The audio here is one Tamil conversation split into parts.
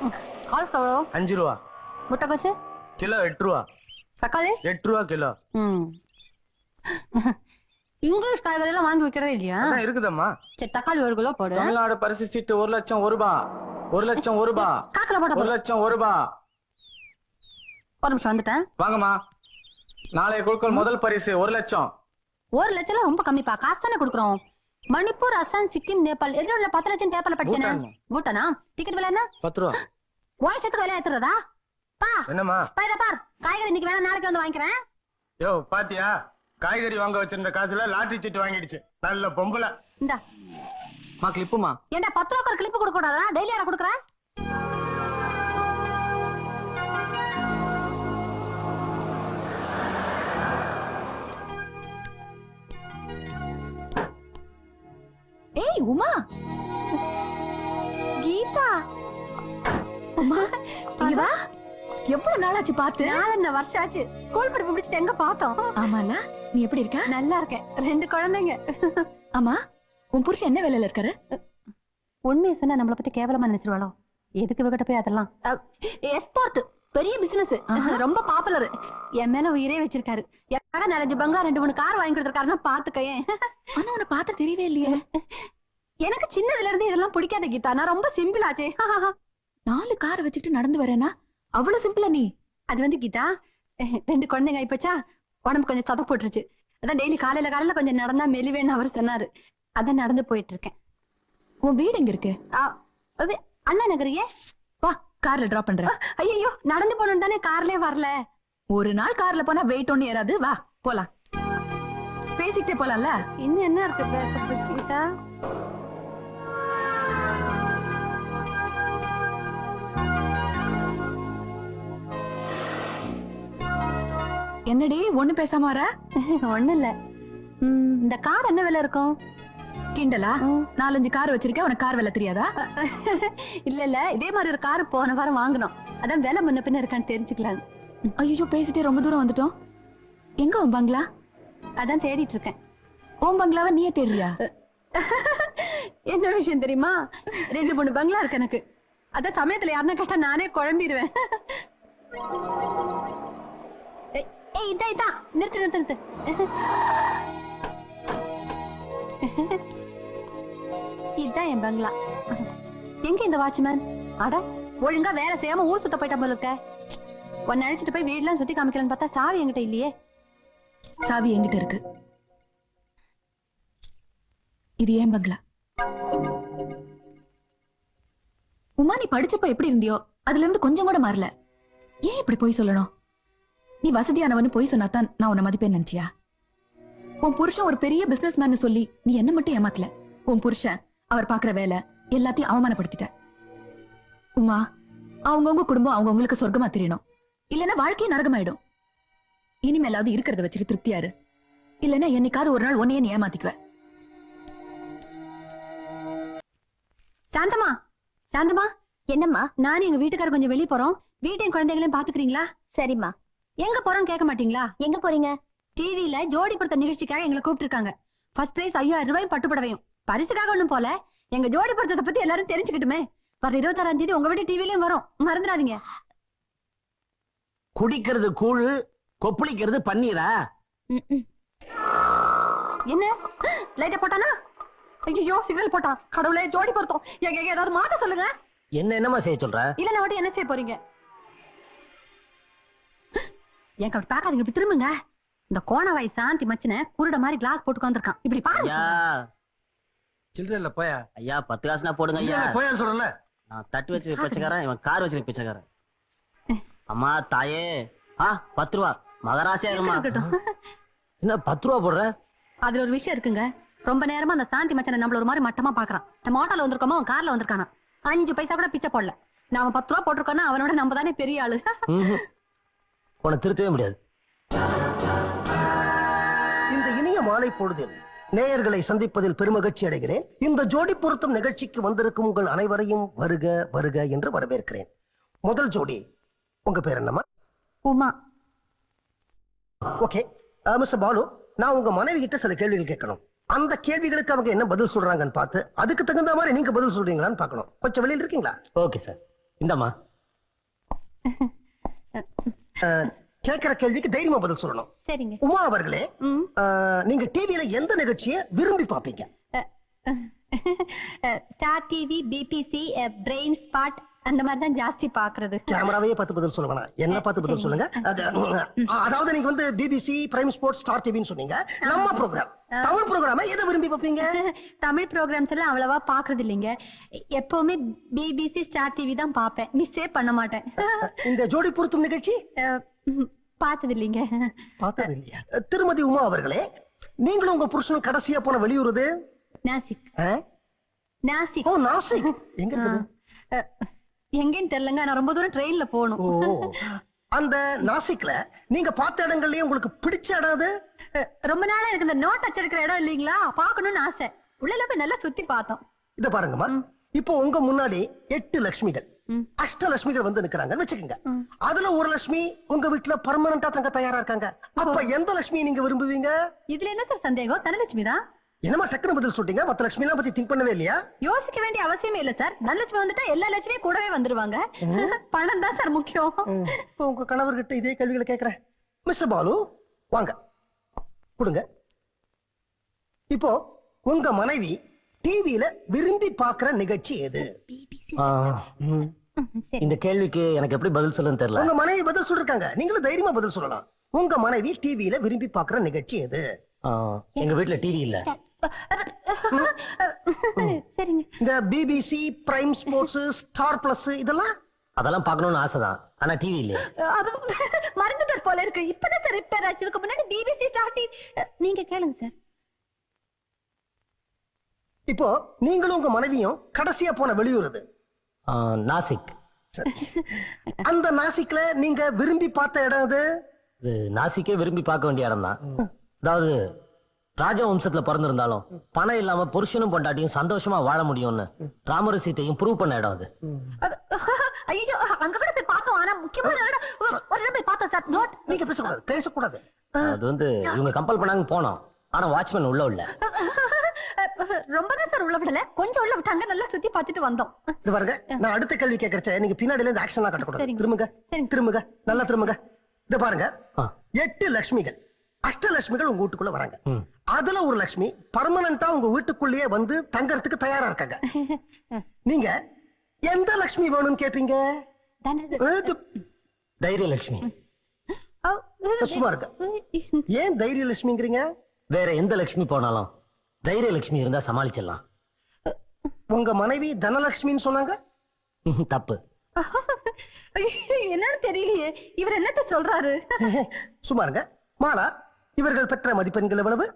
கால்ஃப்ளவர் அஞ்சு ரூபா முட்டைக்கோசு? கிலோ எட்டு ரூபா தக்காளி? எட்டு ரூபா கிலோ. ம். இங்கிலீஷ் காய்கறி எல்லாம் வாங்கி வைக்கிறதே இல்லையா? அதான் இருக்குதம்மா. சரி தக்காளி ஒரு கிலோ போடு. தமிழ்நாடு பரிசு சீட்டு ஒரு லட்சம் ஒரு ரூபா. ஒரு லட்சம் ஒரு ரூபா. காக்கில போட ஒரு. லட்சம் ஒரு ரூபா. ஒரு நிமிஷம் வந்துட்டேன். வாங்கம்மா. நாளைய குழுக்கள் முதல் பரிசு ஒரு லட்சம். ஒரு லட்சம் ரொம்ப கம்மிப்பா. காசு தானே கொடுக்குறோம். மணிப்பூர் அசாம் சிக்கிம் நேபாள். எதிர பத்து லட்சம் பேப்பர்ல படிச்சேனே? பூட்டான். டிக்கெட் விலை என்ன? பத்து ரூபா. வாய்ச்சத்துக்கு விலை ஏத்துறதா? பா. என்னம்மா? பா இதை பார். காய்கறி இன்னைக்கு வேணா நாளைக்கு வந்து வாங்கிக்கிறேன். யோ பாத்தியா? காய்கறி வாங்க வச்சிருந்த காசுல லாட்டரி சீட்டு வாங்கிடுச்சு. நல்ல பொம்பளை. இந்தா. மா கிளிப்புமா ஏன்டா பத்து ரூபா கிளிப்பு கொடுக்க கூடாதா? டெய்லி யாரா கொடுக்குறேன் ஏய் உமா. கீதா. உமா இங்க வா. எவ்வளவு நாளாச்சு பார்த்து? நாலு வருஷம் ஆச்சு ஸ்கூல் படிப்பு முடிச்சுட்டு எங்க பார்த்தோம்? ஆமால. நீ எப்படி இருக்க? நல்லா இருக்கேன். ரெண்டு குழந்தைங்க. ஆமா உன் புருஷன் என்ன வேலையில இருக்காரு? உண்மையை சொன்னா நம்மள பத்தி கேவலமா நினைச்சிருவாளோ? எதுக்கு இவகிட்ட போய் அதெல்லாம்? எக்ஸ்போர்ட் பெரிய பிசினஸ். ரொம்ப பாப்புலர் என் மேல உயிரே வச்சிருக்காரு. எக்கட நாலஞ்சு பங்கா ரெண்டு மூணு கார் வாங்கி கொடுத்துருக்காருன்னா பாத்துக்கயேன் ஆனா உன்னை பார்த்து தெரியவே இல்லையே. எனக்கு சின்னதுல இருந்து இதெல்லாம் பிடிக்காத கீதா. நான் ரொம்ப சிம்பிள் ஆச்சே. நாலு கார் வச்சுட்டு நடந்து வரேனா? அவ்வளவு சிம்பிளா நீ? அது வந்து கீதா ரெண்டு குழந்தைங்க ஆயிப்போச்சா? உடம்பு கொஞ்சம் சத போட்டுருச்சு. அதான் டெய்லி காலையில காலையில கொஞ்சம் நடந்தா மெலிவேன்னு அவர் சொன்னாரு. அதான் நடந்து போயிட்டு இருக்கேன். உன் வீடு எங்க இருக்கு? அண்ணா நகரியே கார்ல டிராப் பண்றேன். ஐயோ நடந்து போகணும் தானே கார்லயே வரல. ஒரு நாள் கார்ல போனா வெயிட் ஒண்ணு ஏறாது. வா போலாம். பேசிக்கிட்டே போலாம்ல? இன்னும் என்ன இருக்கு பேசுறதுக்கு கீதா? என்னடி ஒண்ணு பேசாம வர? ஒண்ணும் இல்ல இந்த கார் என்ன விலை இருக்கும்? கிண்டலா. நாலஞ்சு கார் வச்சிருக்கேன் உனக்கு கார் விலை தெரியாதா? இல்ல இல்ல இதே மாதிரி ஒரு கார் போன வாரம் வாங்கணும் அதான் விலை முன்ன பின்ன இருக்கான்னு தெரிஞ்சுக்கலாம் ஐயோ பேசிட்டே ரொம்ப தூரம் வந்துட்டோம். எங்க உன் பங்களா? அதான் தேடிட்டு இருக்கேன். உன் பங்களாவை நீயே தெரியலையா என்ன விஷயம் தெரியுமா? ரெண்டு மூணு பங்களா இருக்கு எனக்கு. அதான் சமயத்துல யாருன்னா கேட்டா நானே குழம்பிடுவேன். ஏய், ஏய் இதா இதா. நிறுத்து நிறுத்து நிறுத்து. இதான் என் பங்களா. எங்க இந்த வாட்ச்மேன்? அட ஒழுங்கா வேலை செய்யாம ஊர் சுத்த போயிட்ட போல இருக்க. உன்னை அழைச்சிட்டு போய் வீடெல்லாம் சுத்தி காமிக்கலாம்னு பார்த்தா சாவி என்கிட்ட இல்லையே. சாவி என்கிட்ட இருக்கு. இது ஏன் பங்களா? உமா நீ படிச்சப்ப எப்படி இருந்தியோ அதுல இருந்து கொஞ்சம் கூட மாறல. ஏன் இப்படி போய் சொல்லணும்? நீ வசதியானவனு போய் சொன்னாதான் நான் உன்னை மதிப்பேன் நினைச்சியா? உன் புருஷன் ஒரு பெரிய பிசினஸ் மேன் சொல்லி நீ என்ன மட்டும் ஏமாத்தல. உன் புருஷன் அவர் பாக்குற வேலை எல்லாத்தையும் அவமானப்படுத்திட்ட உமா அவங்கவுங்க குடும்பம் அவங்கவுங்களுக்கு சொர்க்கமா தெரியணும். இல்லைன்னா வாழ்க்கையே நரகமாயிடும். இனிமேலாவது இருக்கிறத வச்சுட்டு திருப்தியாரு இல்லைன்னா என்னைக்காவது ஒரு நாள் உன்னையே நீ ஏமாத்திக்குவ. சாந்தமா சாந்தமா என்னம்மா நானும் எங்க வீட்டுக்காரர் கொஞ்சம் வெளிய போறோம். வீட்டையும் குழந்தைகளையும் பாத்துக்கிறீங்களா? சரிம்மா. எங்க போறோம்னு கேட்க மாட்டீங்களா? எங்க போறீங்க? டிவில ஜோடி படுத்த நிகழ்ச்சிக்காக எங்களை கூப்பிட்டுருக்காங்க. ஃபர்ஸ்ட் பிரைஸ் ஐயாயிரம் ரூபாயும் பட்டுப்படவையும். பரிசுக்காக ஒண்ணும் போல. எங்க ஜோடி பொருத்தத்தை பத்தி எல்லாரும் தெரிஞ்சுக்கிட்டுமே. வர இருபத்தாறாம் தேதி உங்க வீட்டு டிவிலயும் வரும். மறந்துடாதீங்க. குடிக்கிறது கூழ் கொப்பளிக்கிறது பன்னீரா? என்ன? லைட்ட போட்டானா? ஐயோ சிக்னல் போட்டான் கடவுளே ஜோடி பொருத்தம். எங்க ஏதாவது மாட்ட சொல்லுங்க. என்ன என்னமா செய்ய சொல்ற? இல்ல நான் மட்டும் என்ன செய்ய போறீங்க? என் அப்படி பாக்காதீங்க இப்படி திரும்புங்க. இந்த கோணவாய் சாந்தி மச்சின குருட மாதிரி கிளாஸ் போட்டு உட்காந்துருக்கான் இப்படி பாருங்க. சில்லற போயா? ஐயா பத்து காசுனா போடுங்க ஐயா. போயா சொல்றல நான் தட்டு வச்சு பிச்சைக்காரன் இவன் கார் வச்சு பிச்சைக்காரன். அம்மா தாயே. ஆ பத்து ரூபா. மகராசியா இருமா என்ன பத்து ரூபா போடுற? அதுல ஒரு விஷயம் இருக்குங்க. ரொம்ப நேரமா அந்த சாந்தி மச்சனை நம்மள ஒரு மாதிரி மட்டமா பாக்குறான். நம்ம ஆட்டோல வந்திருக்கோமா அவன் கார்ல வந்திருக்கானா அஞ்சு பைசா கூட பிச்சை போடல. நாம பத்து ரூபா போட்டிருக்கோம்னா அவனோட நம்ம தானே பெரிய ஆளு. உன்னை திருத்தவே முடியாது. இந்த இனிய மாலை பொழுதில் நேயர்களை சந்திப்பதில் பெருமகிழ்ச்சி அடைகிறேன். இந்த ஜோடி பொருத்தம் நிகழ்ச்சிக்கு வந்திருக்கும் உங்கள் அனைவரையும் வருக வருக என்று வரவேற்கிறேன். முதல் ஜோடி உங்க பேர் என்னம்மா? உமா. ஓகே. மிஸ்டர் பாலு நான் உங்க மனைவி கிட்ட சில கேள்விகள் கேட்கணும். அந்த கேள்விகளுக்கு அவங்க என்ன பதில் சொல்றாங்கன்னு பார்த்து அதுக்கு தகுந்த மாதிரி நீங்க பதில் சொல்றீங்களான்னு பார்க்கணும். கொஞ்சம் வெளியில் இருக்கீங்களா? ஓகே சார் இந்தம்மா. கேட்கிற கேள்விக்கு தைரியமா பதில் சொல்லணும். சரிங்க. உமா அவர்களே நீங்க டிவியில எந்த நிகழ்ச்சியை விரும்பி பாப்பீங்க star TV BBC brain spot அந்த மாதிரி தான் ஜாஸ்தி பாக்குறது கேமராவே பார்த்து பதில் சொல்ல வேணாம். என்ன பார்த்து பதில் சொல்லுங்க? அதாவது நீங்க வந்து பிபிசி பிரைம் ஸ்போர்ட்ஸ் ஸ்டார் டிவின்னு சொன்னீங்க. நம்ம ப்ரோக்ராம் தமிழ் ப்ரோக்ராம எதை விரும்பி பார்ப்பீங்க? தமிழ் ப்ரோக்ராம்ஸ் எல்லாம் அவ்வளவா பாக்குறது இல்லைங்க. எப்பவுமே பிபிசி ஸ்டார் டிவி தான் பாப்பேன் மிஸ்ஸே பண்ண மாட்டேன். இந்த ஜோடி பொருத்தும் நிகழ்ச்சி? பார்த்தது இல்லைங்க பார்த்தது இல்லையா திருமதி உமா அவர்களே நீங்களும் உங்க புருஷனும் கடைசியா போன வெளியூருது நாசிக்? நாசிக். ஓ நாசிக். எங்க எங்கேன்னு தெரியலங்க. நான் ரொம்ப தூரம் ட்ரெயின்ல போகணும். அந்த நாசிக்ல நீங்க பார்த்த இடங்கள்லயே உங்களுக்கு பிடிச்ச இடம் அது ரொம்ப நாளா எனக்கு இந்த நோட் அச்சடிக்கிற இடம் இல்லைங்களா? பார்க்கணும்னு ஆசை. உள்ள போய் நல்லா சுத்தி பார்த்தோம். இத பாருங்கம்மா. இப்போ உங்க முன்னாடி எட்டு லட்சுமிகள். அஷ்டலட்சுமிகள் வந்து நிக்கிறாங்கன்னு வச்சுக்கோங்க. அதுல ஒரு லட்சுமி உங்க வீட்டுல பர்மனண்டா தங்க தயாரா இருக்காங்க. அப்ப எந்த லட்சுமி நீங்க விரும்புவீங்க? இதுல என்ன சார் சந்தேகம்? தனலட்சுமி தான். என்னமா டக்குனு பதில் சொல்றீங்க? மத்த லட்சுமி எல்லாம் பத்தி திங்க் பண்ணவே இல்லையா? யோசிக்க வேண்டிய அவசியமே இல்ல சார். தனலட்சுமி வந்துட்டா எல்லா லட்சுமியும் கூடவே வந்துருவாங்க. பணம் தான் சார் முக்கியம். இப்போ உங்க கணவர்கிட்ட இதே கேள்விகளை கேக்குறேன். மிஸ்டர் பாலு வாங்க. கொடுங்க. இப்போ உங்க மனைவி டிவியில விரும்பி பார்க்கிற நிகழ்ச்சி எது? இந்த கேள்விக்கு எனக்கு எப்படி பதில் சொல்லுன்னு தெரியல. உங்க மனைவி பதில் சொல்லிருக்காங்க. நீங்களும் தைரியமா பதில் சொல்லலாம். உங்க மனைவி டிவியில விரும்பி பார்க்கிற நிகழ்ச்சி எது? எங்க வீட்டுல டிவி இல்ல. சரிங்க. இந்த BBC prime sports star plus இதெல்லாம்? அதெல்லாம் பார்க்கணும்னு ஆசைதான். ஆனா டிவி இல்லையே அது மறந்துட்டார் போல இருக்கு. இப்பதான் சார் ரிப்பேர் ஆச்சு. இதுக்கு முன்னாடி பிபிசி ஸ்டார்டி நீங்க கேளுங்க சார் இப்போ நீங்களும் உங்க மனைவியும் கடைசியா போன வெளியூர் நாசிக். அந்த நாசிக்ல நீங்க விரும்பி பார்த்த இடம் அது? இது நாசிக்கே விரும்பி பார்க்க வேண்டிய இடம் தான். அதாவது ராஜ வம்சத்துல பிறந்திருந்தாலும் பணம் இல்லாம புருஷனும் பொண்டாட்டியும் சந்தோஷமா வாழ முடியும்னு ராமர் சீத்தையும் ப்ரூவ் பண்ண இடம் அது. ஐயோ அங்க கூட போய் பார்த்தோம். ஆனா முக்கியமான இடம் ஒரு இடம் போய் பார்த்தோம் சார். நோட் நீங்க பேசக்கூடாது பேசக்கூடாது. அது வந்து இவங்க கம்பல் பண்ணாங்க போனோம். ஆனா வாட்ச்மேன் உள்ள உள்ள ரொம்ப தான் சார் உள்ள விடல. கொஞ்சம் உள்ள விட்டாங்க நல்லா சுத்தி பார்த்துட்டு வந்தோம். இது பாருங்க நான் அடுத்த கேள்வி கேட்கறச்ச நீங்க பின்னாடில இருந்து ஆக்ஷன்லாம் கட்டக்கூடாது. சரிங்க. திரும்புங்க. திரும்புங்க நல்லா திரும்புங்க. இது பாருங்க எட்டு லட்சுமிகள் அஷ்டலட்சுமிகள் உங்க வீட்டுக்குள்ள வராங்க. அதுல ஒரு லட்சுமி பர்மனண்டா உங்க வீட்டுக்குள்ளேயே வந்து தங்கறதுக்கு தயாரா இருக்காங்க. நீங்க எந்த லட்சுமி வேணும்னு கேப்பீங்க? தைரியலட்சுமி சும்மா இருக்க ஏன் தைரிய லட்சுமிங்கிறீங்க? வேற எந்த லட்சுமி போனாலும். தைரியலட்சுமி இருந்தா சமாளிச்சிடலாம். உங்க மனைவி தனலட்சுமின்னு சொன்னாங்க? தப்பு. என்னன்னு தெரியலையே. இவர் என்னத்த சொல்றாரு? சும்மா இருங்க. மாலா இவர்கள் பெற்ற மதிப்பெண்கள் எவ்வளவு?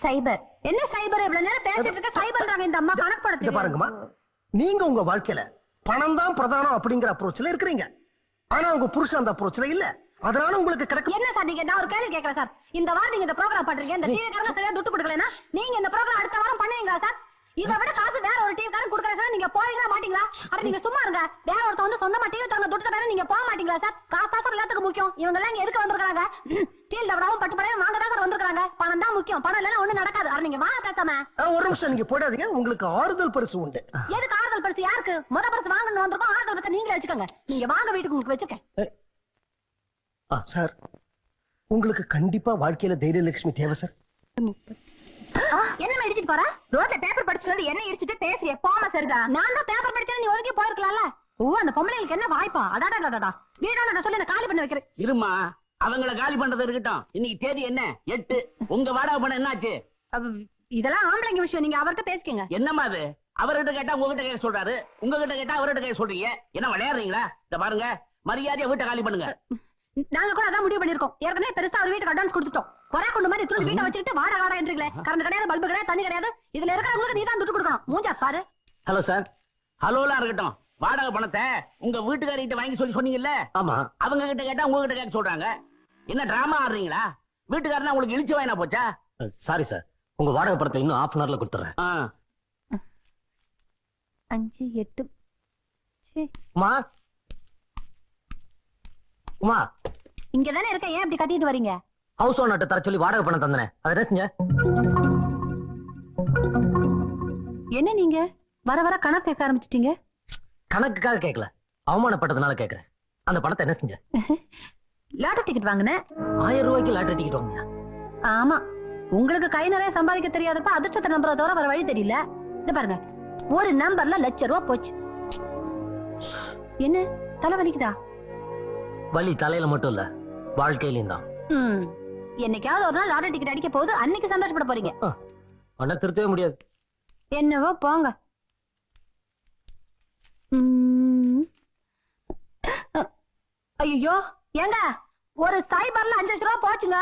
சைபர். என்ன சைபர்? இவ்வளவு நேரம் பேசிட்டு இருக்க சைபர்ன்றாங்க இந்த அம்மா கணக்கு. பாருங்கம்மா. நீங்க உங்க வாழ்க்கையில பணம் தான் பிரதானம் அப்படிங்கிற அப்ரோச்ல இருக்கிறீங்க. ஆனா உங்க புருஷன் அந்த அப்ரோச்ல இல்ல. அதனால உங்களுக்கு கிடைக்கும் என்ன சார் நீங்க? நான் ஒரு கேள்வி கேட்கறேன் சார். இந்த வாரம் நீங்க இந்த ப்ரோக்ராம் பண்றீங்க இந்த டிவி காரங்க சரியா துட்டு கொடுக்கலனா நீங்க இந்த ப்ரோக்ராம் அடுத்த வாரம் பண்ணுவீங்களா சார்? இதை விட காசு வேற ஒரு டிவி காரன் கொடுக்கறேன் சார் நீங்க போவீங்களா மாட்டீங்களா? அட நீங்க சும்மா இருங்க. வேற ஒருத்தன் வந்து சொந்தமா டிவி தரங்க துட்டு தரேன் நீங்க போக மாட்டீங்களா சார்? காசு தான் சார் எல்லாத்துக்கும் முக்கியம். இவங்க எல்லாம் இங்க எதுக்கு வந்திருக்காங்க ஸ்டீல் டபடாவும் பட்டு படையும் வாங்க தான் சார் வந்திருக்காங்க பணம் தான் முக்கியம். பணம் இல்லைன்னா ஒண்ணும் நடக்காது. அட நீங்க வாங்க பேசாம. ஒரு நிமிஷம் நீங்க போடாதீங்க. உங்களுக்கு ஆறுதல் பரிசு உண்டு. எதுக்கு ஆறுதல் பரிசு? யாருக்கு? முத பரிசு வாங்கணும் வந்திருக்கோம். ஆறுதல் பரிசு நீங்களே வச்சுக்கோங்க. நீங்க வாங்க வீட்டுக்கு உங்களுக்கு வச்சிருக்கேன். சார் உங்களுக்கு கண்டிப்பா வாழ்க்கையில தைரியலட்சுமி தேவை சார். என்ன இடிச்சிட்டு போற? ரோட்ல பேப்பர் படிச்சு வந்து என்ன இடிச்சிட்டு பேசுறிய? போமா சரிதா நான் தான் பேப்பர் படிச்சா நீ ஒதுக்கி போயிருக்கலாம்ல? ஓ அந்த பொம்பளைங்களுக்கு என்ன வாய்ப்பா? அடாடா வீடா நான் சொல்லி நான் காலி பண்ணி வைக்கிறேன்? இருமா அவங்கள காலி பண்றது இருக்கட்டும். இன்னைக்கு தேதி என்ன? எட்டு. உங்க வாடகை பணம் என்னாச்சு? இதெல்லாம் ஆம்பளைங்க விஷயம். நீங்க அவர்கிட்ட பேசிக்கங்க. என்னம்மா அது? அவர்கிட்ட கேட்டா உங்ககிட்ட கேட்க சொல்றாரு. உங்ககிட்ட கேட்டா அவர்கிட்ட கேட்க சொல்றீங்க. என்ன விளையாடுறீங்களா? இந்த பாருங்க. மரியாதையா வீட்டை காலி பண்ணுங்க. நாங்க கூட அதான் முடிவு பண்ணிருக்கோம் ஏற்கனவே பெருசா ஒரு வீட்டுக்கு அட்வான்ஸ் கொடுத்துட்டோம். ஒரே கொண்டு மாதிரி துணி வீட்டை வச்சுக்கிட்டு வாடகை வாடகை என்றீங்களே கரண்ட் கிடையாது பல்பு கிடையாது தண்ணி கிடையாது. இதுல இருக்கிறவங்களுக்கு நீ தான் துட்டு கொடுக்கணும். மூஞ்சா பாரு. ஹலோ சார் ஹலோலாம் இருக்கட்டும். வாடகை பணத்தை உங்க வீட்டுக்காரிட்ட வாங்கி சொல்லி சொன்னீங்கல்ல? ஆமா. அவங்க கிட்ட கேட்டா உங்ககிட்ட கேட்க சொல்றாங்க. என்ன டிராமா ஆடுறீங்களா? வீட்டுக்காரனா உங்களுக்கு இழிச்சு வாயினா போச்சா? சாரி சார் உங்க வாடகை படத்தை இன்னும் ஹாஃப் அன் ஹவர்ல கொடுத்துறேன். அஞ்சு எட்டு. சே, உமா. இங்க தானே இருக்க ஏன் இப்படி கத்திட்டு வரீங்க? ஹவுஸ் ஓனர்ட்ட தர சொல்லி வாடகை பணம் தந்தனே. அதை செஞ்ச என்ன நீங்க? வர வர கணக்கு கேட்க ஆரம்பிச்சிட்டீங்க? கணக்குக்காக கேட்கல. அவமானப்பட்டதுனால கேக்குறேன் அந்த பணத்தை என்ன செஞ்ச? லாட்டரி டிக்கெட் வாங்கினேன் ஆயிரம் ரூபாய்க்கு லாட்டரி டிக்கெட் வாங்கியா ஆமா. உங்களுக்கு கை நிறைய சம்பாதிக்க தெரியாதப்ப அதிர்ஷ்டத்தை நம்புறத தவிர வேற வழி தெரியல. இது பாருங்க. ஒரு நம்பர்ல லட்ச ரூபா போச்சு. என்ன? தலை வலிக்குதா? வலி தலையில மட்டும் இல்ல வாழ்க்கையிலும் தான். என்னைக்காவது ஒரு நாள் லாட்டரி டிக்கெட் அடிக்க போகுது அன்னைக்கு சந்தோஷப்பட போறீங்க. உன்னை திருத்தவே முடியாது. என்னவோ போங்க. ஐயோ ஏங்க ஒரு சைபர்ல அஞ்சு லட்ச ரூபா போச்சுங்க.